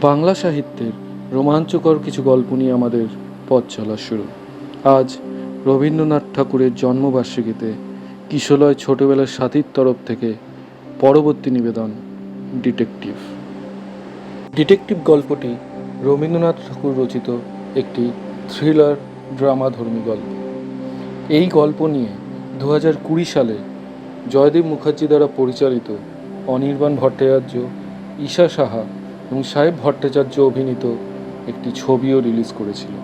বাংলা সাহিত্যের রোমাঞ্চকর কিছু গল্প নিয়ে আমাদের পথ চলা শুরু। আজ রবীন্দ্রনাথ ঠাকুরের জন্মবার্ষিকীতে কিশলয় ছোটবেলার সাথীর তরফ থেকে পরবর্তী নিবেদন, ডিটেকটিভ। ডিটেকটিভ গল্পটি রবীন্দ্রনাথ ঠাকুর রচিত একটি থ্রিলার ড্রামাধর্মী গল্প। এই গল্প নিয়ে দু কুড়ি সালে জয়দেব মুখার্জি দ্বারা পরিচালিত অনির্বাণ ভট্টাচার্য ঈশা সাহা এবং সাহেব ভট্টাচার্য অভিনীত একটি ছবিও রিলিজ করেছিল।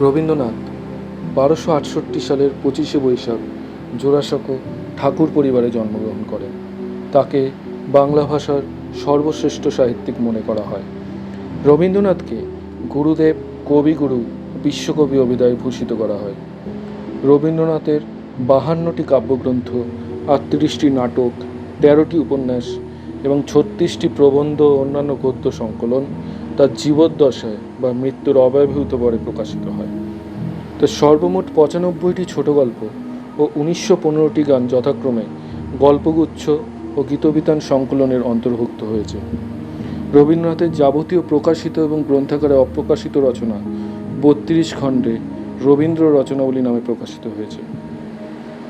রবীন্দ্রনাথ, বারোশো আটষট্টি সালের পঁচিশে বৈশাখ, জোড়াসাঁকো ঠাকুর পরিবারে জন্মগ্রহণ করেন। তাকে বাংলা ভাষার সর্বশ্রেষ্ঠ সাহিত্যিক মনে করা হয়। রবীন্দ্রনাথকে গুরুদেব, কবিগুরু, বিশ্বকবি অভিধায় ভূষিত করা হয়। রবীন্দ্রনাথের বাহান্নটি কাব্যগ্রন্থ, আটত্রিশটি নাটক, তেরোটি উপন্যাস এবং ছত্রিশটি প্রবন্ধ ও অন্যান্য গদ্য সংকলন তার জীবদ্দশায় বা মৃত্যুর অব্যবহৃত পরে প্রকাশিত হয়। তো সর্বমোট পঁচানব্বইটি ছোট গল্প ও উনিশশো পনেরোটি গান যথাক্রমে গল্পগুচ্ছ ও গীতবিতান সংকলনের অন্তর্ভুক্ত হয়েছে। রবীন্দ্রনাথের যাবতীয় প্রকাশিত এবং গ্রন্থাগারে অপ্রকাশিত রচনা বত্রিশ খণ্ডে রবীন্দ্র রচনাবলী নামে প্রকাশিত হয়েছে।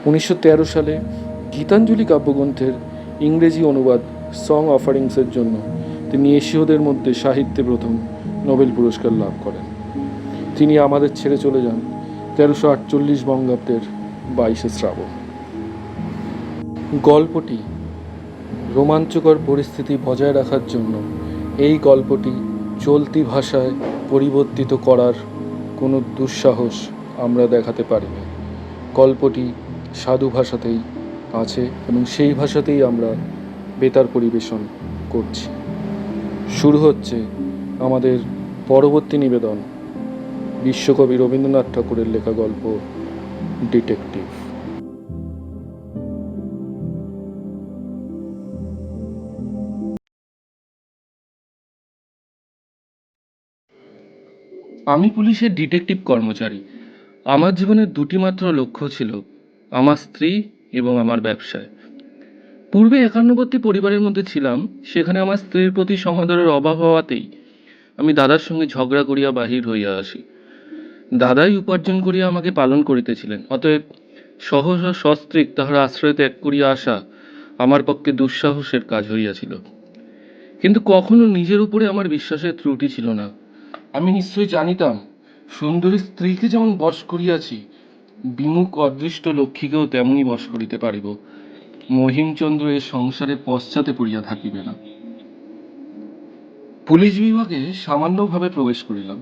উনিশশো তেরো সালে গীতাঞ্জলি কাব্যগ্রন্থের ইংরেজি অনুবাদ সং অফারিংসের জন্য তিনি এশীয়দের মধ্যে সাহিত্যে প্রথম নোবেল পুরস্কার লাভ করেন। তিনি আমাদের ছেড়ে চলে যান তেরোশো আটচল্লিশ বঙ্গাব্দের বাইশে শ্রাবণ। গল্পটি রোমাঞ্চকর পরিস্থিতি বজায় রাখার জন্য এই গল্পটি চলতি ভাষায় পরিবর্তিত করার কোনো দুঃসাহস আমরা দেখাতে পারিনি। গল্পটি সাধু ভাষাতেই আছে এবং সেই ভাষাতেই আমরা বেতার পরিবেশন করছি। শুরু হচ্ছে আমাদের পরবর্তী নিবেদন, বিশ্বকবি রবীন্দ্রনাথ ঠাকুরের লেখা গল্প, ডিটেকটিভ। আমি পুলিশের ডিটেকটিভ কর্মচারী। আমার জীবনের দুটি মাত্র লক্ষ্য ছিল, আমার স্ত্রী এবং আমার ব্যবসায়। পূর্বে একান্নবর্তী পরিবারের মধ্যে ছিলাম, সেখানে আমার স্ত্রীর প্রতি সমাদরের অভাব হওয়াতেই আমি দাদার সঙ্গে ঝগড়া করিয়া বাহির হইয়া আসি। দাদাই উপার্জন করিয়া আমাকে পালন করিতেছিলেন, অতএব সহজ সহসা সস্ত্রীক তাহার আশ্রয় ত্যাগ করিয়া আসা আমার পক্ষে দুঃসাহসের কাজ হইয়াছিল। কিন্তু কখনো নিজের উপরে আমার বিশ্বাসের ত্রুটি ছিল না। আমি নিশ্চয়ই জানিতাম, সুন্দরী স্ত্রীকে যেমন বশ করিয়াছি, বিমুখ অদৃষ্ট লক্ষ্মীকেও তেমনই বশ করিতে পারিব। মহিমচন্দ্র এ সংসারে পশ্চাতে পড়িয়া থাকিবে না। পুলিশ বিভাগে সামান্যভাবে প্রবেশ করিলাম।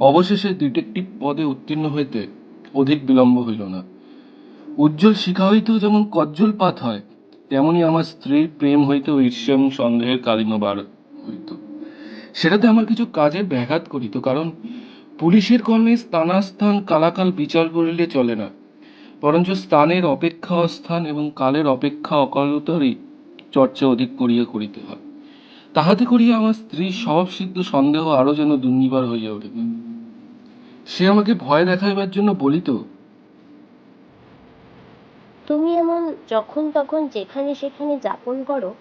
অবশেষে ডিটেকটিভ পদে উত্তীর্ণ হইতে অধিক বিলম্ব হইল না। উজ্জ্বল শিখা হইতেও যেমন কজ্জল পাত হয়, তেমনি আমার স্ত্রীর প্রেম হইতেও ঈর্ষা সন্দেহের কালিমা বার হইত। সেটাতে আমার কিছু কাজে ব্যাঘাত করিত কারণ পুলিশের কর্মে স্থানাস্থান, কালাকাল বিচার করিলে চলে না। বরঞ্চ স্থানের অপেক্ষা অস্থান এবং কালের অপেক্ষা অকালতারই চর্চা অধিক করিয়া করিতে হয়। তাহাতে করিয়া আমার স্ত্রীর স্বভাবসিদ্ধ সন্দেহ আরও যেন দুর্নিবার হইয়া উঠিবে সে আমাকে ভয় দেখাইবার জন্য বলিত তুমি এমন যখন তখন যেখানে সেখানে যাপন করো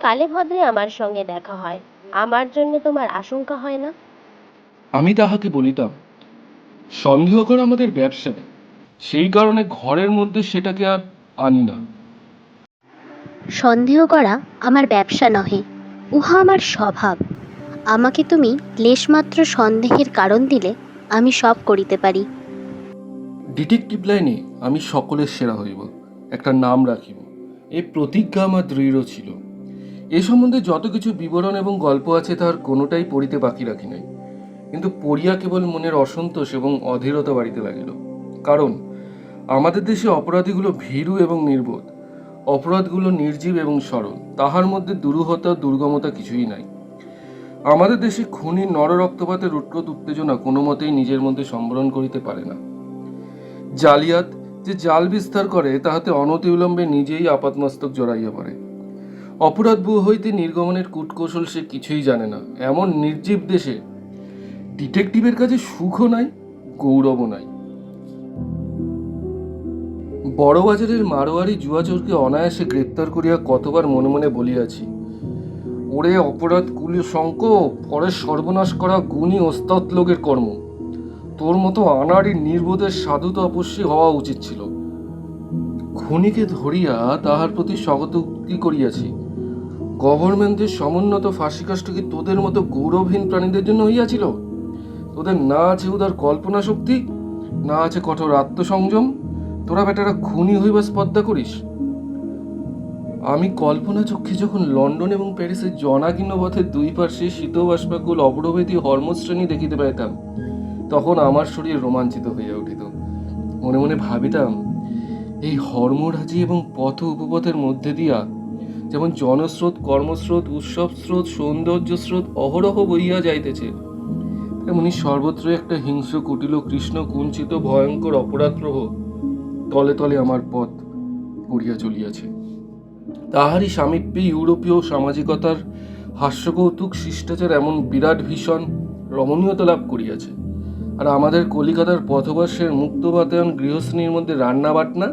কালে ভদ্রে আমার সঙ্গে দেখা হয়। আমার জন্য তোমার আশঙ্কা হয় না? আমি তাহাকে বলিতাম সন্দেহ করা আমাদের ব্যবসা সেই কারণে ঘরের মধ্যে সেটাকে আর আনি না। সন্দেহ করা আমার ব্যবসা নহে উহা আমার স্বভাব। আমাকে তুমি লেশমাত্র সন্দেহের কারণ দিলে আমি সব করিতে পারি। ডিটেকটিভ লাইনে আমি সকলের সেরা হইব একটা নাম রাখিব। এই প্রতিজ্ঞা আমার দৃঢ় ছিল। এ সম্বন্ধে যত কিছু বিবরণ এবং গল্প আছে তার কোনোটাই পড়িতে বাকি রাখি নাই। কিন্তু পড়িয়া কেবল মনের অসন্তোষ এবং অধীরতা বাড়িতে লাগিল। কারণ আমাদের দেশে অপরাধীগুলো ভীরু এবং নির্বোধ। অপরাধগুলো নির্জীব এবং সরল। তাহার মধ্যে দুরূহতা, দুর্গমতা কিছুই নাই। আমাদের দেশে খুনি নররক্তপাতের উৎকট উত্তেজনা কোনো মতেই নিজের মধ্যে সম্বরণ করিতে পারে না। জালিয়াত যে জাল বিস্তার করে, তাহাতে অনতিবিলম্বে নিজেই আপাতমস্তক জড়াইয়া পড়ে। অপরাধ বুহ হইতে নির্গমনের কূটকৌশল সে কিছুই জানে না। এমন নির্জীব দেশে ডিটেকটিভের কাছে সুখও নাই, গৌরবও নাই। বড়বাজারের মারোয়ারি জুয়াচোরকে অনায়াসে গ্রেপ্তার করিয়া কতবার মনে মনে বলিয়াছি। ওরে অপরাধ কুলি শঙ্ক পরে সর্বনাশ করা গুণী ওস্তাদ লোকের কর্ম। তোর মতো আনাড়ি নির্বোধের সাধু তপস্বী হওয়া উচিত ছিল। খুনিকে ধরিয়া তাহার প্রতি স্বাগতোক্তি করিয়াছি। গভর্নমেন্টের সমুন্নত ফাঁসি কাষ্ট কি তোদের মতো গৌরবহীন প্রাণীদের জন্য হইয়াছিল? তোদের না আছে উদার কল্পনা শক্তি না আছে কঠোর আত্মসংযম তোরা বেটারা খুনি হইবা স্পর্ধা করিস? আমি কল্পনা চক্ষে যখন লন্ডন এবং প্যারিসের জনাকীর্ণ পথের দুই পার্শ্বে শীতবাষ্পাকুল অগ্রভেদী হর্মশ্রেণী দেখিতে পাইতাম, তখন আমার শরীর রোমাঞ্চিত হইয়া উঠিত। মনে মনে ভাবিতাম, এই হর্মরাজি এবং পথ উপপথের মধ্যে দিয়া যেমন জনস্রোত, কর্মস্রোত উৎসব স্রোত সৌন্দর্য স্রোত অহরহ বইয়া যাইতেছে, তেমনি সর্বত্র একটা হিংস্র কুটিল কৃষ্ণ কুঞ্চিত ভয়ঙ্কর অপরাধ প্রহ তলে তলে আমার পথ করিয়া চলিয়াছে। তাহারই সামীপ্যে ইউরোপীয় সামাজিকতার হাস্যকৌতুক, শিষ্টাচার এমন বিরাট ভীষণ রমণীয়তা লাভ করিয়াছে। আর আমাদের কলিকাতার পথবাসের মুক্ত বাতায়ন গৃহশ্রেণীর মধ্যে রান্না বাটনা,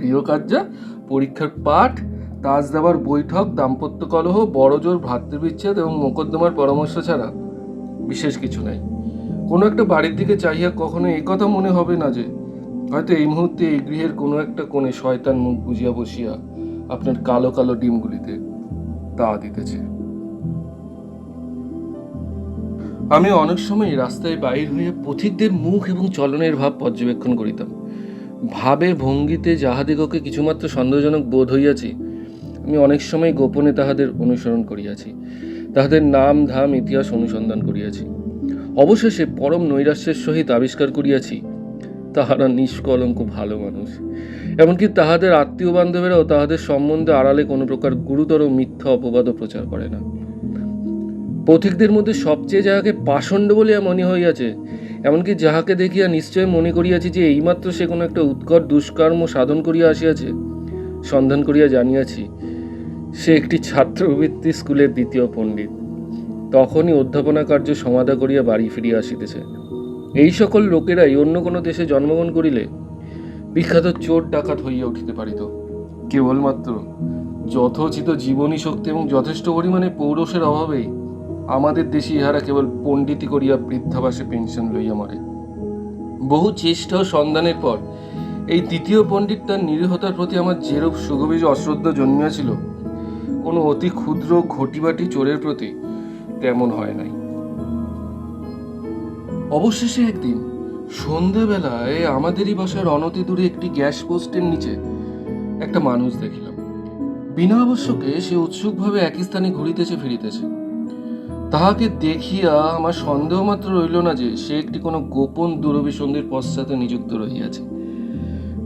গৃহকার্যা, পরীক্ষার পাঠ, তাজ দেওয়ার বৈঠক, দাম্পত্য কলহ, বড়জোর ভ্রাতৃবিচ্ছেদ এবং মোকদ্দমার পরামর্শ ছাড়া বিশেষ কিছু নাই। কোনো একটা বাড়ির দিকে চাহিয়া কখনো একথা মনে হবে না যে হয়তো এই মুহূর্তে এই গৃহের কোনো একটা কোণে শয়তান মুখ বুঝিয়া বসিয়া আপনার কালো কালো ডিমগুলিতে তা দিতেছে। আমি অনেক সময় রাস্তায় বাইর হইয়া পথিকদের মুখ এবং চলনের ভাব পর্যবেক্ষণ করিতাম। ভাবে ভঙ্গিতে যাহাদিগকে কিছুমাত্র সন্দেহজনক বোধ হইয়াছি, আমি অনেক সময় গোপনে তাহাদের অনুসরণ করিয়াছি, তাহাদের নাম, ধাম, ইতিহাস অনুসন্ধান করিয়াছি। অবশেষে পরম নৈরাশ্যের সহিত আবিষ্কার করিয়াছি তাহারা নিষ্কলঙ্ক ভালো মানুষ। এমনকি তাহাদের আত্মীয় বান্ধবেরাও তাহাদের সম্বন্ধে আড়ালে কোনো প্রকার গুরুতর মিথ্যা অপবাদও প্রচার করে না। পথিকদের মধ্যে সবচেয়ে যাহাকে পাষণ্ড বলিয়া মনে হইয়াছে, এমনকি যাহাকে দেখিয়া নিশ্চয় মনে করিয়াছি যে এইমাত্র সে কোনো একটা উৎকট দুষ্কর্ম সাধন করিয়া আসিয়াছে, সন্ধান করিয়া জানিয়াছি, সে একটি ছাত্রবৃত্তি স্কুলের দ্বিতীয় পণ্ডিত। তখনই অধ্যাপনা কার্য সমাধা করিয়া বাড়ি ফিরিয়া আসিতেছে। এই সকল লোকেরাই অন্য কোনো দেশে জন্মগ্রহণ করিলে বিখ্যাত চোর ডাকাত হইয়া উঠিতে পারিত। কেবলমাত্র যথোচিত জীবনী শক্তি এবং যথেষ্ট পরিমাণে পৌরসের অভাবেই আমাদের দেশে ইহারা কেবল পণ্ডিতি করিয়া বৃদ্ধাবাসে পেনশন লইয়া মরে। বহু চেষ্টা ও সন্ধানের পর এই দ্বিতীয় পণ্ডিত তার নিরীহতার প্রতি আমার যেরূপ সুগভীর অশ্রদ্ধা জন্মিয়াছিল, কোনো অতি ক্ষুদ্র ঘটিবাটি চোরের প্রতি তেমন হয় নাই। অবশেষে একদিন সন্ধ্যাবেলায় আমাদেরই বাসার অনতি দূরে একটি গ্যাস পোস্টের নিচে একটা মানুষ দেখিলাম। বিনা আবশ্যকে সে উৎসুকভাবে একই স্থানে ঘুরিতেছে, ফিরিতেছে। তাহাকে দেখিয়া আমার সন্দেহ মাত্র রইল না যে সে একটি কোনো গোপন দুরভিসন্ধির পশ্চাতে নিযুক্ত রহিয়াছে।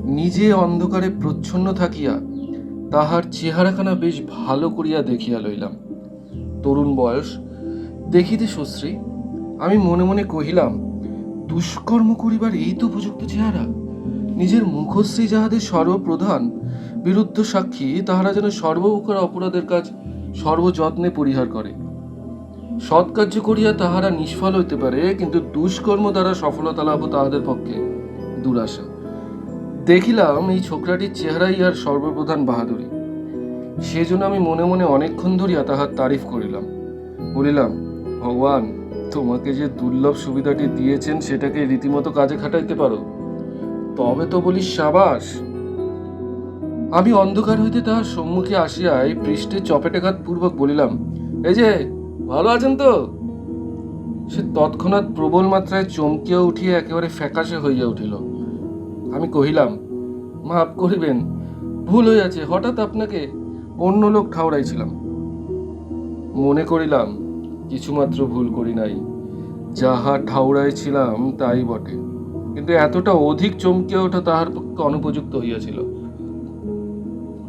নিজে অন্ধকারে প্রচ্ছন্ন থাকিয়া তাহার চেহারাখানা বেশ ভালো করিয়া দেখিয়া লইলাম। তরুণ বয়স, দেখিতে সুশ্রী আমি মনে মনে কহিলাম, দুষ্কর্ম করিবার এই তো উপযুক্ত চেহারা। নিজের মুখশ্রী যাহাদের সর্বপ্রধান, বিরুদ্ধ সাক্ষী, তাহারা যেন সর্বপ্রকার অপরাধের কাজ সর্বযত্নে পরিহার করে। সৎকার্য করিয়া তাহারা নিষ্ফল হইতে পারে, কিন্তু দুষ্কর্ম দ্বারা সফলতা লাভ তাহাদের পক্ষে দুরাশা। দেখিলাম এই ছোকরাটির চেহারাই আর সর্বপ্রধান বাহাদুরি। সেজন্য আমি মনে মনে অনেকক্ষণ ধরিয়া তাহার তারিফ করিলাম। বলিলাম, ভগবান তোমাকে যে দুর্লভ সুবিধাটি দিয়েছেন সেটাকে রীতিমতো কাজে খাটাইতে পারো। তবে তো বলি সাবাস। আমি অন্ধকার হইতে তাহার সম্মুখে আসিয়াই পৃষ্ঠে চপেটাঘাত পূর্বক বলিলাম, এই যে, ভালো আছেন তো? সে তৎক্ষণাৎ প্রবল মাত্রায় চমকিয়া উঠিয়া একেবারে ফ্যাকাশে হইয়া উঠিল। আমি কহিলাম, মাফ করিবেন, ভুল হইয়াছে। হঠাৎ আপনাকে অন্য লোক ঠাউরাইছিলাম মনে করিলাম কিছুমাত্র ভুল করি নাই। যাহা ঠাউরাইছিলাম তাই বটে। কিন্তু এতটা অধিক চমকিয়া ওঠা তাহার পক্ষে অনুপযুক্ত হইয়াছিল।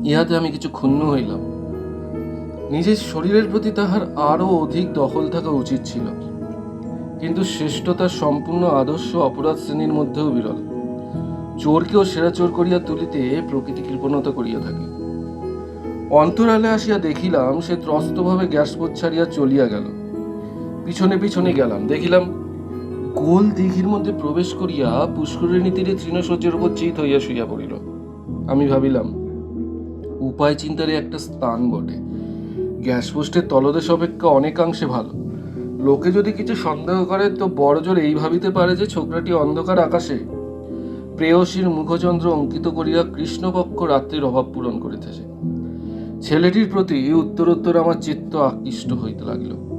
ইহাতে আমি কিছু ক্ষুণ্ণ হইলাম। নিজের শরীরের প্রতি তাহার আরও অধিক দখল থাকা উচিত ছিল। কিন্তু শ্রেষ্ঠতার সম্পূর্ণ আদর্শ অপরাধ শ্রেণির মধ্যেও বিরল। চোরকেও সেরা চোর করিয়া তুলিতে প্রকৃতি কৃপণতা করিয়া থাকে। অন্তরালে আসিয়া দেখিলাম, সে ত্রস্তভাবে গ্যাস ছাড়িয়া চলিয়া গেল। পিছনে পিছনে গেলাম। দেখিলাম গোল দিঘির মধ্যে প্রবেশ করিয়া পুষ্করিণী তীরে তৃণশয্যের উপর চিত হইয়া শুইয়া পড়িল। আমি ভাবিলাম, উপায় চিন্তারে একটা স্থান বটে। গ্যাস পোস্টের তলদেশ অপেক্ষা অনেকাংশে ভালো। লোকে যদি কিছু সন্দেহ করে, তো বড় জোর এই ভাবিতে পারে যে ছোকরাটি অন্ধকার আকাশে প্রেয়সীর মুখচন্দ্র অঙ্কিত করিয়া কৃষ্ণপক্ষ রাত্রির অভাব পূরণ করিতেছে। ছেলেটির প্রতি উত্তরোত্তর আমার চিত্ত আকৃষ্ট হইতে লাগিল।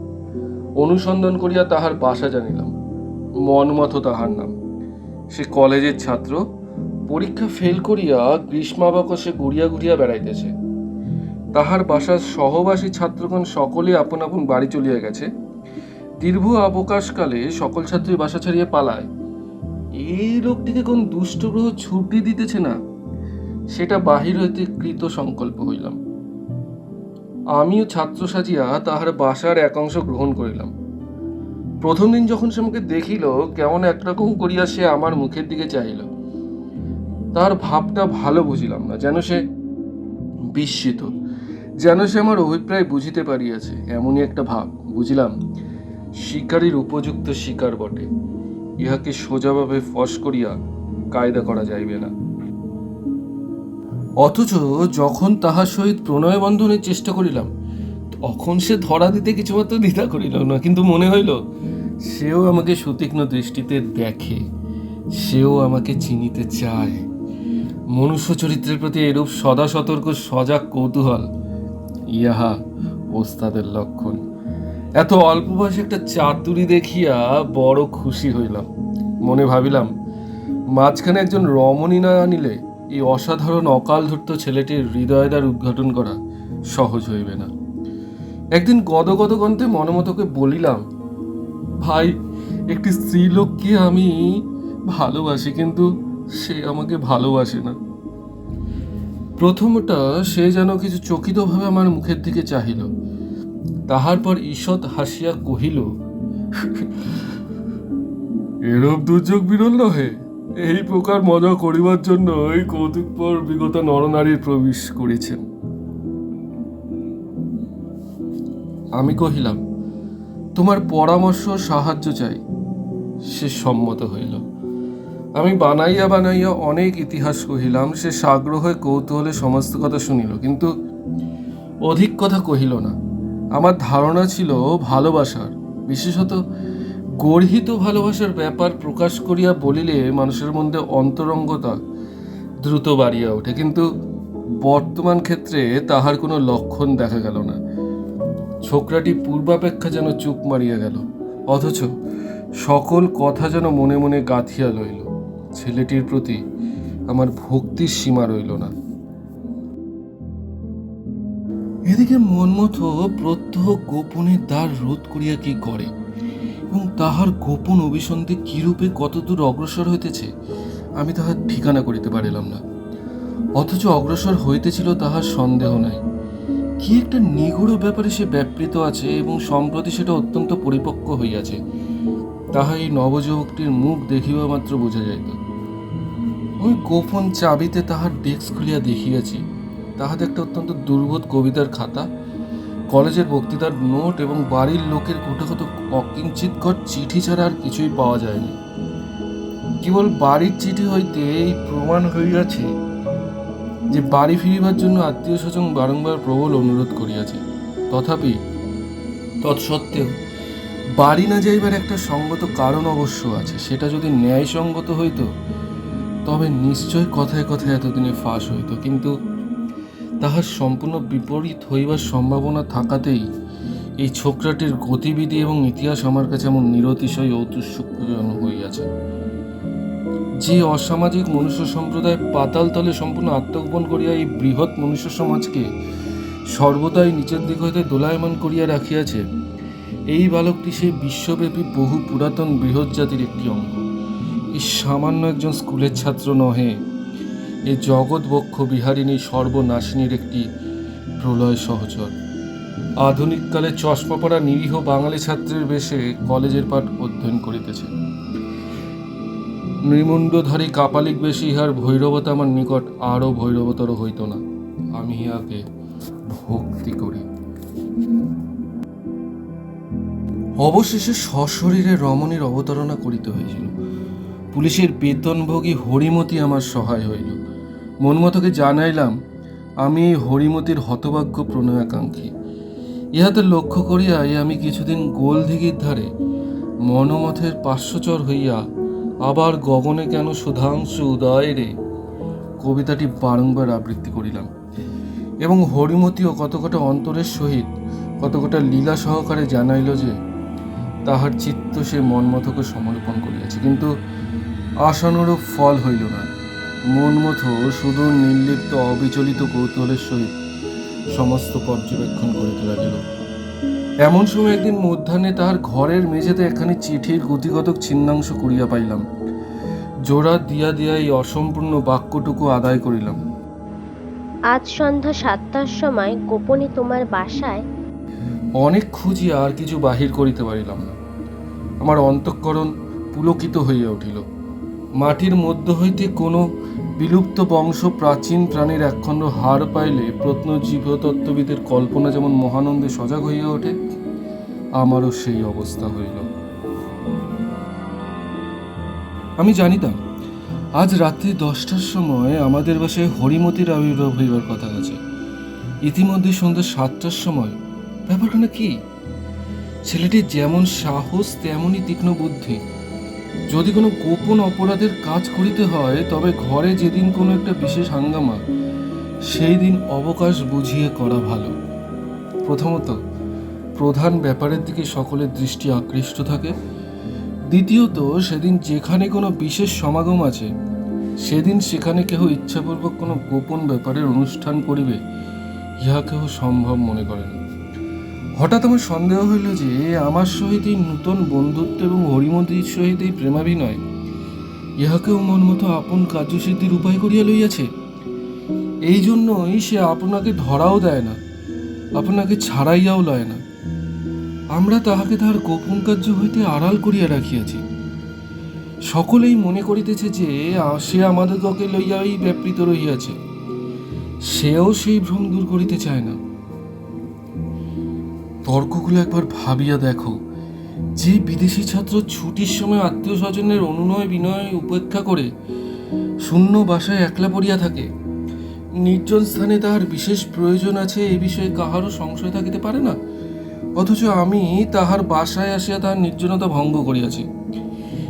অনুসন্ধান করিয়া তাহার বাসা জানিলাম। মনমথ তাহার নাম। সে কলেজের ছাত্র, পরীক্ষা ফেল করিয়া গ্রীষ্মাবকাশে ঘুরিয়া ঘুরিয়া বেড়াইতেছে। তাহার বাসার সহবাসী ছাত্রগণ সকলে আপন আপন বাড়ি চলিয়া গেছে। দীর্ঘ অবকাশকালে সকল ছাত্রী বাসা ছাড়িয়া পালায়। এই লোকটিকে কোন দুষ্ট গ্রহ ছুটি দিতেছে না? সেটা বাহির হইতে কৃত সংকল্প হইলাম। আমিও ছাত্র সাজিয়া তাহার বাসার এক অংশ গ্রহণ করিলাম। প্রথম দিন যখন সে আমাকে দেখিল, কেমন একরকম করিয়া সে আমার মুখের দিকে চাহিল। তার ভাবটা ভালো বুঝিলাম না, যেন সে বিস্মিত, যেন সে আমার অভিপ্রায় বুঝিতে পারিয়াছে, এমনই একটা ভাব। বুঝিলাম, শিকারীর উপযুক্ত শিকার বটে। ইহাকে সোজাভাবে ফস করিয়া কায়দা করা যাইবে না। অথচ যখন তাহার সহিত প্রণয় বন্ধনের চেষ্টা করিলাম, তখন সে ধরা দিতে কিছুমাত্র দ্বিধা করিল না। কিন্তু মনে হইল, সেও আমাকে সুতীক্ষ্ণ দৃষ্টিতে দেখে, সেও আমাকে চিনিতে চায়। মনুষ্য চরিত্রের প্রতি এরূপ সদা সতর্ক, সজাগ কৌতূহল ইহা ওস্তাদের লক্ষণ। এত অল্প বয়সে একটা চাতুরি দেখিয়া বড় খুশি হইলাম। মনে ভাবিলাম, মাঝখানে একজন রমণী না আনিলে এই অসাধারণ অকাল ধূর্ত ছেলেটির হৃদয়দ্বার উদ্ঘাটন করা সহজ হইবে না। একদিন গদগদ গন্তে মনমতকে বলিলাম, ভাই, একটি স্ত্রীলোককে আমি ভালোবাসি, কিন্তু সে আমাকে ভালোবাসে না। প্রথমটা সে যেন কিছু চকিতভাবে আমার মুখের দিকে চাহিল। তাহার পর ঈষৎ হাসিয়া কহিল, এরূপ দুর্যোগ বিরল নহে। এই প্রকার মজা করিবার জন্য এই কৌতুকপর বিগত নরনারীর প্রবেশ করেছেন। আমি কহিলাম, তোমার পরামর্শ সাহায্য চাই। সে সম্মত হইল। আমি বানাইয়া বানাইয়া অনেক ইতিহাস কহিলাম, সে সাগ্রহ কৌতূহলে সমস্ত কথা শুনিল, কিন্তু অধিক কথা কহিল না। আমার ধারণা ছিল ভালোবাসার, বিশেষত গর্হিত ভালোবাসার ব্যাপার প্রকাশ করিয়া বলিলে মানুষের মধ্যে অন্তরঙ্গতা দ্রুত বাড়িয়া ওঠে। কিন্তু বর্তমান ক্ষেত্রে তাহার কোনো লক্ষণ দেখা গেল না। ছোকরাটি পূর্বাপেক্ষা যেন চুপ মারিয়া গেল, অথচ সকল কথা যেন মনে মনে গাঁথিয়া রইল ছেলেটির প্রতি আমার ভক্তির সীমা রইল না। এদিকে মনমতো প্রত্যহ গোপনের দ্বার রোধ করিয়া কি করে? এবং তাহার গোপন অভিসন্ধি কিরূপে কতদূর অগ্রসর হইতেছে, আমি তাহার ঠিকানা করিতে পারিলাম না। অথচ অগ্রসর হইতেছিল তাহার সন্দেহ নাই। কি একটা নিগূঢ় ব্যাপারে সে ব্যাপৃত আছে এবং সম্প্রতি সেটা অত্যন্ত পরিপক্ক হইয়াছে, তাহা এই নবযুবকটির মুখ দেখিবা মাত্র বোঝা যাইত। ওই গোপন চাবিতে তাহার ডেস্ক খুলিয়া দেখিয়াছি, তাহাতে একটা অত্যন্ত দুর্বোধ কবিতার খাতা কলেজের বক্তৃতার নোট এবং বাড়ির লোকের কোটাকত অকিঞ্চিতকর চিঠি ছাড়া আর কিছুই পাওয়া যায়নি। কেবল বাড়ির চিঠি হইতে এই প্রমাণ হইয়াছে যে বাড়ি ফিরিবার জন্য আত্মীয় স্বজন বারংবার প্রবল অনুরোধ করিয়াছে। তথাপি তৎসত্ত্বেও বাড়ি না যাইবার একটা সঙ্গত কারণ অবশ্য আছে। সেটা যদি ন্যায়সঙ্গত হইত, তবে নিশ্চয় কথায় কথায় এতদিনে ফাঁস হইতো। কিন্তু তাহার সম্পূর্ণ বিপরীত হইবার সম্ভাবনা থাকাতেই এই ছোকরাটির গতিবিধি এবং ইতিহাস আমার কাছে এমন নিরতিশয় অতুসূক্ষ্মজনক হইয়াছে। যে অসামাজিক মনুষ্য সম্প্রদায় পাতাল তলে সম্পূর্ণ আত্মগোপন করিয়া এই বৃহৎ মনুষ্য সমাজকে সর্বদাই নিচের দিক হইতে দোলায়মান করিয়া রাখিয়াছে, এই বালকটি সেই বিশ্বব্যাপী বহু পুরাতন বৃহৎ জাতির একটি অঙ্গ। এই সামান্য একজন স্কুলের ছাত্র নহে এ জগৎ বক্ষ বিহারিণী সর্বনাশিনীর একটি প্রলয় সহচর। আধুনিককালে চশমা পড়া নিরীহ বাঙালি ছাত্রের বেশে কলেজের পাঠ অধ্যয়ন করিতেছে নৃমুণ্ডধারী কাপালিক বেশি ইহার ভৈরবতা আমার নিকট আরও ভৈরবতর হইত না। আমি ইহাকে ভক্তি করি। অবশেষে সশরীরে রমণীর অবতারণা করিতে হয়েছিল পুলিশের বেতনভোগী হরিমতি আমার সহায় হইল। মনমতকে জানাইলাম, আমি হরিমতির হতভাগ্য প্রণয়াকাঙ্ক্ষী। ইহাতে লক্ষ্য করিয়াই আমি কিছুদিন গোল দিঘির ধারে মনমথের পার্শ্বচর হইয়া আবার গগনে কেন সুধাংশু উদয় রে কবিতাটি বারংবার আবৃত্তি করিলাম এবং হরিমতিও কত কটা অন্তরের সহিত কত কটা লীলা সহকারে জানাইল যে তাহার চিত্ত সে মনমথকে সমর্পণ করিয়াছে, কিন্তু আশানুরূপ ফল হইল না। মনমথ সুদূর নির্লিপ্ত অবিচলিত কৌতূহলের সহিত সমস্ত পর্যবেক্ষণ করিতে লাগিল এমন সময় একদিন মধ্যাহ্নে তাহার ঘরের মেঝেতে একখানি চিঠির গতিগতক ছিন্নাংশ করিয়া পাইলাম। জোড়া দিয়া দিয়া এই অসম্পূর্ণ বাক্যটুকু আদায় করিলাম। আজ সন্ধ্যা সাতটার সময় গোপনে তোমার বাসায় অনেক খুঁজিয়া আর কিছু বাহির করিতে পারিলাম না। আমার অন্তঃকরণ পুলকিত হইয়া উঠিল। মাটির মধ্য হইতে কোনো বিলুপ্ত বংশ প্রাচীন প্রাণীর একখণ্ড হার পাইলে প্রত্নজীবতত্ত্ববিদের কল্পনা যেমন মহানন্দে সজাগ হইয়া ওঠে, আমারও সেই অবস্থা হইল। আমি জানিতাম, আজ রাত্রি দশটার সময় আমাদের বাসায় হরিমতির আবির্ভাব হইবার কথা আছে। ইতিমধ্যে সন্ধ্যা সাতটার সময়। ব্যাপারখানা কি? ছেলেটির যেমন সাহস, তেমনই তীক্ষ্ণ বুদ্ধি। যদি কোনো গোপন অপরাধের কাজ করিতে হয়, তবে ঘরে যেদিন কোনো একটা বিশেষ হাঙ্গামা সেই দিন অবকাশ বুঝিয়ে করা ভালো। প্রথমত, প্রধান ব্যাপারের দিকে সকলের দৃষ্টি আকৃষ্ট থাকে। দ্বিতীয়ত, সেদিন যেখানে কোনো বিশেষ সমাগম আছে, সেদিন সেখানে কেহ ইচ্ছাপূর্বক কোনো গোপন ব্যাপারের অনুষ্ঠান করিবে, ইহা কেহ সম্ভব মনে করেন হঠাৎ আমার সন্দেহ হইল যে আমার সহিত এই নূতন বন্ধুত্ব এবং হরিমতির সহিত এই প্রেমাভিনয় ইহাকেও মন মতো আপন কার্যসিদ্ধির উপায় করিয়া লইয়াছে। এই জন্যই সে আপনাকে ধরাও দেয় না, আপনাকে ছাড়াইয়াও লয় না। আমরা তাহাকে তাহার গোপন কার্য হইতে আড়াল করিয়া রাখিয়াছি। সকলেই মনে করিতেছে যে সে আমাদিগকে লইয়াই ব্যাপৃত রহিয়াছে। সেও সেই ভ্রম দূর করিতে চায় না। তর্কগুলো একবার ভাবিয়া দেখো। যে বিদেশি ছাত্র ছুটির সময় আত্মীয় স্বজনের অনুনয় বিনয় উপেক্ষা করে শূন্য বাসায় একলা পড়িয়া থাকে, নির্জন স্থানে তাহার বিশেষ প্রয়োজন আছে এ বিষয়ে কাহারও সংশয় থাকিতে পারে না? অথচ আমি তাহার বাসায় আসিয়া তাহার নির্জনতা ভঙ্গ করিয়াছি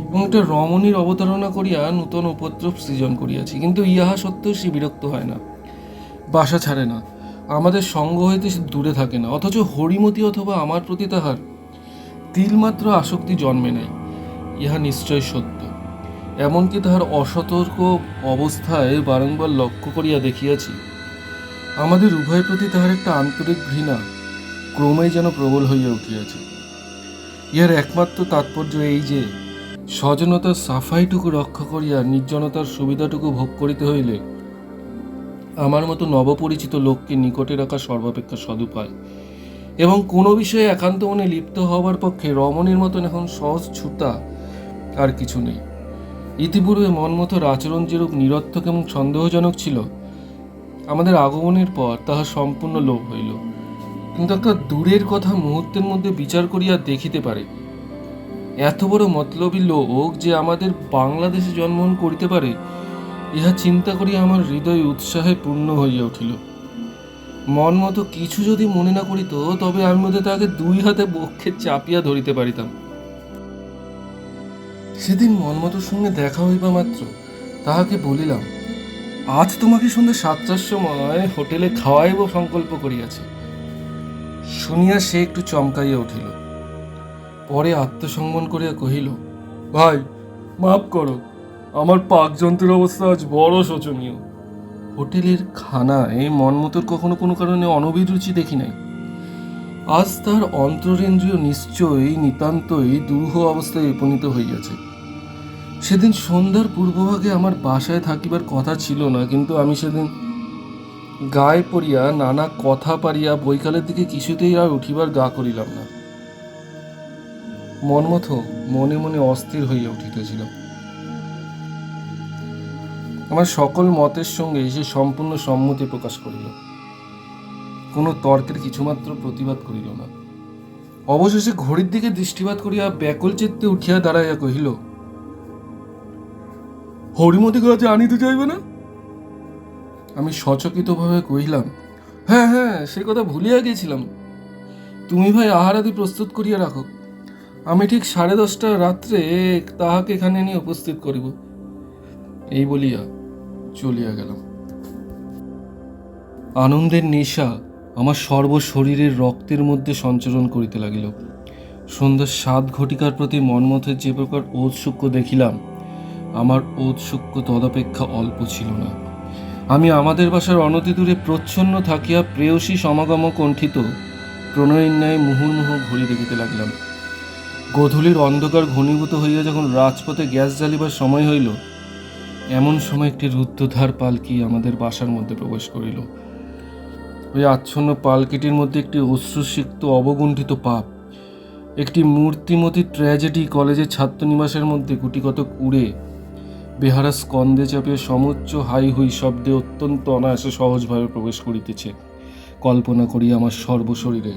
এবং একটা রমণীর অবতারণা করিয়া নূতন উপদ্রব সৃজন করিয়াছি, কিন্তু ইহা সত্ত্বেও সে বিরক্ত হয় না, বাসা ছাড়ে না। আমাদের সঙ্গ হইতে দূরে থাকে না, অথচ হরিমতি অথবা আমার প্রতি তাহার তিলমাত্র আসক্তি জন্মে নাই, ইহা নিশ্চয় সত্য। এমনকি তাহার অসতর্ক অবস্থায় বারংবার লক্ষ্য করিয়া দেখিয়াছি, আমাদের উভয়ের প্রতি তাহার একটা আন্তরিক ঘৃণা ক্রমেই যেন প্রবল হইয়া উঠিয়াছে। ইহার একমাত্র তাৎপর্য এই যে স্বজনতার সাফাইটুকু রক্ষা করিয়া নির্জনতার সুবিধাটুকু ভোগ করিতে হইলে আমার মতো নবপরিচিত লোককে নিকটে রাখা সর্বাপেক্ষা সদুপায়। এবং কোনো বিষয়ে একান্ত মনে লিপ্ত হওয়ার পক্ষে রমণীর মতন এখন সহজ ছুতা আর কিছু নেই। ইতিপূর্বে মনমতোর আচরণ যেরূপ নিরর্থক এবং সন্দেহজনক ছিল, আমাদের আগমনের পর তাহা সম্পূর্ণ লোপ হইল। কিন্তু একটা দূরের কথা মুহূর্তের মধ্যে বিচার করিয়া দেখিতে পারে। এত বড় মতলবী লোক যে আমাদের বাংলাদেশে জন্মগ্রহণ করিতে পারে ইহা চিন্তা করিয়া আমার হৃদয় উৎসাহে পূর্ণ হইয়া উঠিল। মন মতো কিছু যদি মনে না করিত, তবে আমি মধ্যে তাকে দুই হাতে বক্ষে চাপিয়া ধরিতে পারিতাম। সেদিন মনমতোর সঙ্গে দেখা হইবা মাত্র, তাহাকে বলিলাম, আজ তোমাকে সন্ধ্যে সাতটার সময় হোটেলে খাওয়াইব সংকল্প করিয়াছে। শুনিয়া সে একটু চমকাইয়া উঠিল। পরে আত্মসংবন করিয়া কহিল, ভাই, মাফ করো আমার পাকযন্ত্রের অবস্থা আজ বড় শোচনীয়। হোটেলের খানায় মনমতোর কখনো কোনো কারণে অনভিরুচি দেখি নাই। আজ তার অন্তরেন্দ্রিয় নিশ্চয়ই নিতান্তই দুরূহ অবস্থায় উপনীত হইয়াছে। সেদিন সন্ধ্যার পূর্বভাগে আমার বাসায় থাকিবার কথা ছিল না, কিন্তু আমি সেদিন গায়ে পড়িয়া নানা কথা পারিয়া বৈকালের দিকে কিছুতেই আর উঠিবার গা করিলাম না। মনমথ মনে মনে অস্থির হইয়া উঠিতেছিল। আমার সকল মতের সঙ্গে সে সম্পূর্ণ সম্মতি প্রকাশ করিল। কোনো তর্কের কিছুমাত্র প্রতিবাদ করিল না। অবশেষে ঘড়ির দিকে দৃষ্টিপাত করিয়া ব্যাকুল চিত্তে উঠিয়া দাঁড়াইয়া কহিল হরিমতিকে আজ আনিতে চাইবে না? আমি সচকিতভাবে কহিলাম হ্যাঁ হ্যাঁ সে কথা ভুলিয়া গিয়েছিলাম। তুমি ভাই আহারাদি প্রস্তুত করিয়া রাখো। আমি ঠিক সাড়ে দশটা রাত্রে তাহাকে এখানে নিয়ে উপস্থিত করিব। এই বলিয়া চলিয়া গেলাম। আনন্দের নেশা আমার সর্বশরীরের রক্তের মধ্যে সঞ্চরণ করিতে লাগিল। সন্ধ্যার সাত ঘটিকার প্রতি মনমথের যে প্রকার ঔৎসুক্য দেখিলাম, আমার ঔৎসুক্য তদপেক্ষা অল্প ছিল না। আমি আমাদের বাসার অনতি দূরে প্রচ্ছন্ন থাকিয়া প্রেয়সী সমাগম কণ্ঠিত প্রণয়ের ন্যায় মুহুর্মুহু ঘড়ি দেখিতে লাগলাম। গোধূলির অন্ধকার ঘনীভূত হইয়া যখন রাজপথে গ্যাস জ্বালিবার সময় হইল এমন সময় একটি রুদ্ধধার পালকি আমাদের বাসার মধ্যে প্রবেশ করিল। ওই আচ্ছন্ন পালকিটির মধ্যে একটি অশ্রুসিক্ত অবগুণ্ঠিত পাপ, একটি মূর্তিমতি ট্র্যাজেডি কলেজের ছাত্রনিবাসের মধ্যে গুটিকতক উড়ে বেহারা স্কন্দে চাপিয়ে সমুচ্চ হাই হুই শব্দে অত্যন্ত অনায়াসে সহজভাবে প্রবেশ করিতেছে। কল্পনা করি আমার সর্বশরীরে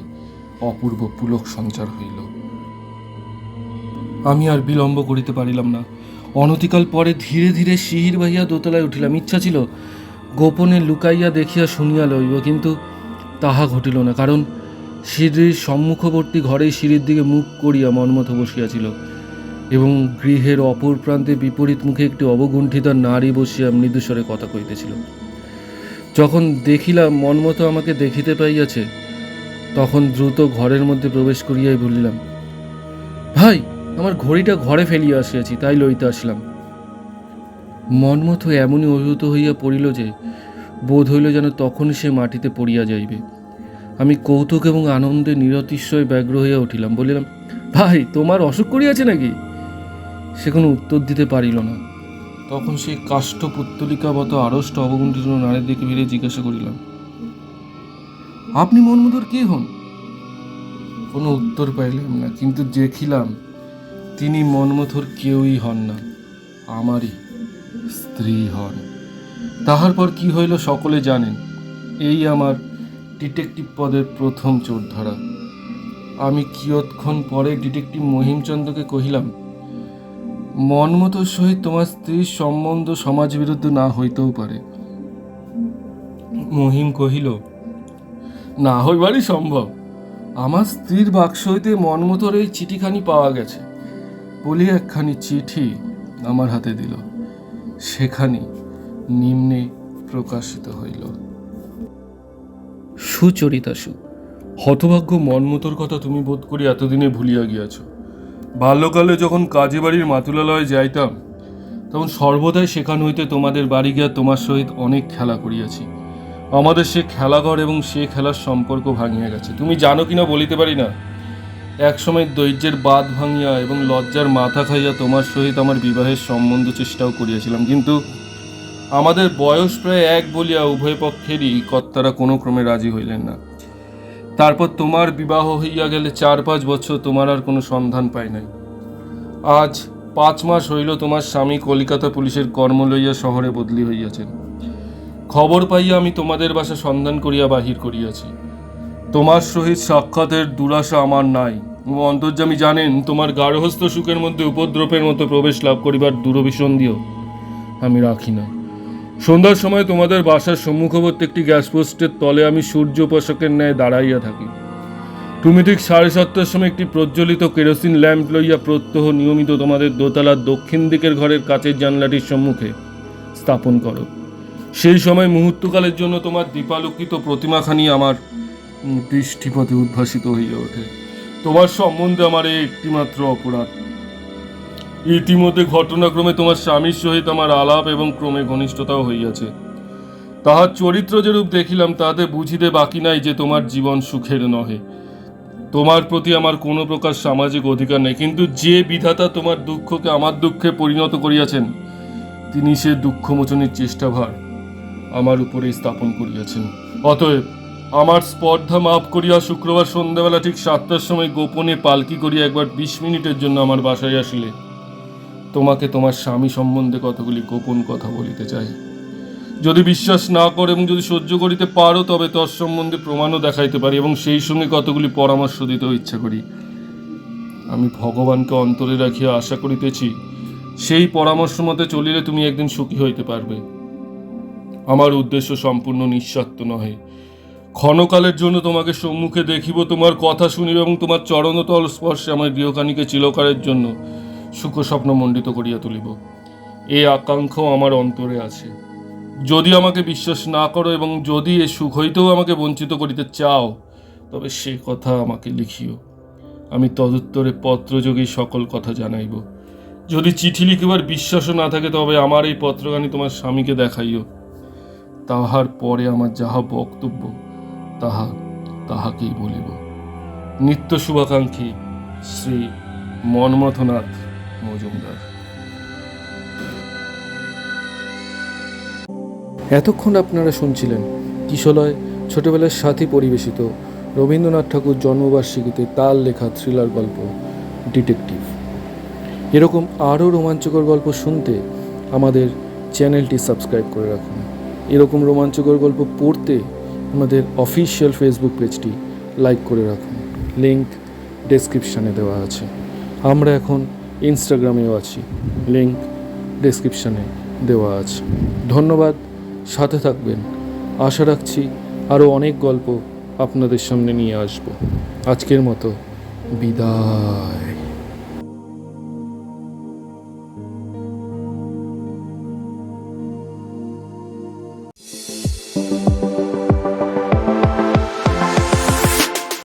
অপূর্ব পুলক সঞ্চার হইল। আমি আর বিলম্ব করিতে পারিলাম না। অনতিকাল পরে ধীরে ধীরে শিহির বাহিয়া দোতলায় উঠিলাম। ইচ্ছা ছিল গোপনে লুকাইয়া দেখিয়া শুনিয়া লইব, কিন্তু তাহা ঘটিল না, কারণ সিঁড়ির সম্মুখবর্তী ঘরেই সিঁড়ির দিকে মুখ করিয়া মনমথ বসিয়াছিল এবং গৃহের অপর প্রান্তে বিপরীত মুখে একটি অবগুণ্ঠিত নারী বসিয়া মৃদুস্বরে কথা কইতেছিল যখন দেখিলাম মনমত আমাকে দেখিতে পাইয়াছে, তখন দ্রুত ঘরের মধ্যে প্রবেশ করিয়াই বলিলাম, ভাই আমার ঘড়িটা ঘরে ফেলিয়া আসিয়াছি, তাই লইতে আসলাম। মনমত এমনই অভিভূত হইয়া পড়িল যে, বোধ হইল যেন তখন সে মাটিতে পড়িয়া যাইবে। আমি কৌতুক এবং আনন্দে নিরতিশয় ব্যগ্র হইয়া উঠিলাম, বলিলাম, ভাই, তোমার অসুখ করিয়াছে নাকি? সে কোনো উত্তর দিতে পারিল না। তখন সেই কাষ্ঠ পুত্তলিকাবত আড়ষ্ট অবগুণ্ঠিত নারীর দিকে ফিরে জিজ্ঞাসা করিলাম, আপনি মনমধুর কে হন? কোনো উত্তর পাইলাম না, কিন্তু দেখিলাম তিনি মনমথুর কেউই হন না, আমারই স্ত্রী হন। তাহার পর কি হইল সকলে জানেন, এই আমার ডিটেকটিভ পদের প্রথম চোর ধরা আমি কিয়ৎক্ষণ পরে ডিটেকটিভ মহিমচন্দ্রকে কহিলাম মনমতোর সহিত তোমার স্ত্রীর সম্বন্ধ সমাজ বিরুদ্ধ না হইতেও পারে। মহিম কহিল, না হইবারই সম্ভব। আমার স্ত্রীর বাক্স হইতে মনমতোর এই চিঠিখানি পাওয়া গেছে। বলি একখানি চিঠি আমার হাতে দিল। সেখানি নিম্নে প্রকাশিত হইল। সুচরিতাসু হতভাগ্য মনমতোর কথা তুমি বোধ করি এতদিনে ভুলিয়া গিয়াছ। বাল্যকালে যখন কাজে বাড়ির মাতুলালয়ে যাইতাম তখন সর্বদাই সেখান হইতে তোমাদের বাড়ি গিয়া তোমার সহিত অনেক খেলা করিয়াছি। আমাদের সে খেলাঘর এবং সে খেলার সম্পর্ক ভাঙিয়া গেছে। তুমি জানো কিনা বলিতে পারি না? একসময় দৈর্যের বাদ ভাঙিয়া এবং লজ্জার মাথা খাইয়া তোমার সহিত আমার বিবাহের সম্বন্ধ চেষ্টাও করিয়াছিলাম। কিন্তু আমাদের বয়স প্রায় এক বলিয়া উভয় পক্ষেরই কর্তারা কোনো ক্রমে রাজি হইলেন না। তারপর তোমার বিবাহ হইয়া গেলে চার পাঁচ বছর তোমার আর কোনো সন্ধান পাই নাই। আজ পাঁচ মাস হইল তোমার স্বামী কলিকাতা পুলিশের কর্ম লইয়া শহরে বদলি হইয়াছেন। খবর পাইয়া আমি তোমাদের বাসা সন্ধান করিয়া বাহির করিয়াছি। তোমার সহিত সাক্ষাতের দুরাশা আমার নাই। অন্তর্যামী জানেন তোমার গার্হস্থ সুখের মধ্যে উপদ্রবের মতো প্রবেশ লাভ করিবার দূরভিসন্ধিও আমি রাখি না। সন্ধ্যার সময় তোমাদের বাসার সম্মুখবর্তী একটি গ্যাস পোস্টের তলে আমি সূর্য উপাসকের ন্যায় দাঁড়াইয়া থাকি। তুমি ঠিক সাড়ে সাতটার সময় একটি প্রজ্বলিত কেরোসিন ল্যাম্প লইয়া প্রত্যহ নিয়মিত তোমাদের দোতলার দক্ষিণ দিকের ঘরের কাচের জানলাটির সম্মুখে স্থাপন করো। সেই সময় মুহূর্তকালের জন্য তোমার দীপালোকিত প্রতিমাখানি আমার দৃষ্টিপথে উদ্ভাসিত হইয়া ওঠে। তোমার সম্বন্ধে আমার এই একটিমাত্র অপরাধ। ইতিমধ্যে ঘটনাক্রমে তোমার স্বামীর সহিত আমার আলাপ এবং ক্রমে ঘনিষ্ঠতাও হইয়াছে। তাহার চরিত্র যেরূপ দেখিলাম তাতে বুঝিতে বাকি নাই যে তোমার জীবন সুখের নহে। তোমার প্রতি আমার কোনো প্রকার সামাজিক অধিকার নেই, কিন্তু যে বিধাতা তোমার দুঃখকে আমার দুঃখে পরিণত করিয়াছেন, তিনি সে দুঃখমোচনের চেষ্টাভার আমার উপরেই স্থাপন করিয়াছেন। অতএব আমার স্পর্ধা মাপ করিয়া শুক্রবার সন্ধ্যাবেলা ঠিক সাতটার সময় গোপনে পালকি করিয়া একবার বিশ মিনিটের জন্য আমার বাসায় আসিলে। তোমাকে তোমার স্বামী সম্বন্ধে কতগুলি গোপন কথা বলিতে চাই। যদি বিশ্বাস না করো এবং যদি সহ্য করিতে পারো, তবে তোর সম্বন্ধে প্রমাণও দেখাইতে পারি এবং সেই সঙ্গে কতগুলি পরামর্শ দিতেও ইচ্ছা করি। আমি ভগবানকে অন্তরে রাখিয়া আশা করিতেছি, সেই পরামর্শ মতে চলিলে তুমি একদিন সুখী হইতে পারবে। আমার উদ্দেশ্য সম্পূর্ণ নিঃস্বার্থ নহে। ক্ষণকালের জন্য তোমাকে সম্মুখে দেখিব, তোমার কথা শুনিব এবং তোমার চরণতল স্পর্শে আমার গৃহকানীকে চিরকালের জন্য সুখ স্বপ্ন মণ্ডিত করিয়া তুলিব। এই আকাঙ্ক্ষাও আমার অন্তরে আছে। যদি আমাকে বিশ্বাস না করো এবং যদি এ সুখ হইতেও আমাকে বঞ্চিত করিতে চাও, তবে সে কথা আমাকে লিখিও। আমি তদুত্তরে পত্রযোগেই সকল কথা জানাইব। যদি চিঠি লিখিবার বিশ্বাসও না থাকে, তবে আমার এই পত্রখানি তোমার স্বামীকে দেখাইও। তাহার পরে আমার যাহা বক্তব্য তাহা তাহাকেই বলিব। নিত্য শুভাকাঙ্ক্ষী শ্রী মন্মথনাথ মজুমদার। এতক্ষণ আপনারা শুনছিলেন কিশলয়, ছোটবেলার সাথী পরিবেশিত রবীন্দ্রনাথ ঠাকুর জন্মবার্ষিকীতে তার লেখা থ্রিলার গল্প ডিটেকটিভ এরকম আরও রোমাঞ্চকর গল্প শুনতে আমাদের চ্যানেলটি সাবস্ক্রাইব করে রাখুন। এরকম রোমাঞ্চকর গল্প পড়তে আমাদের অফিসিয়াল ফেসবুক পেজটি লাইক করে রাখুন। লিংক ডেসক্রিপশানে দেওয়া আছে। আমরা এখন ইনস্টাগ্রামেও আছি। লিংক ডেসক্রিপশানে দেওয়া আছে। ধন্যবাদ। সাথে থাকবেন। আশা রাখছি আরও অনেক গল্প আপনাদের সামনে নিয়ে আসব। আজকের মতো বিদায়।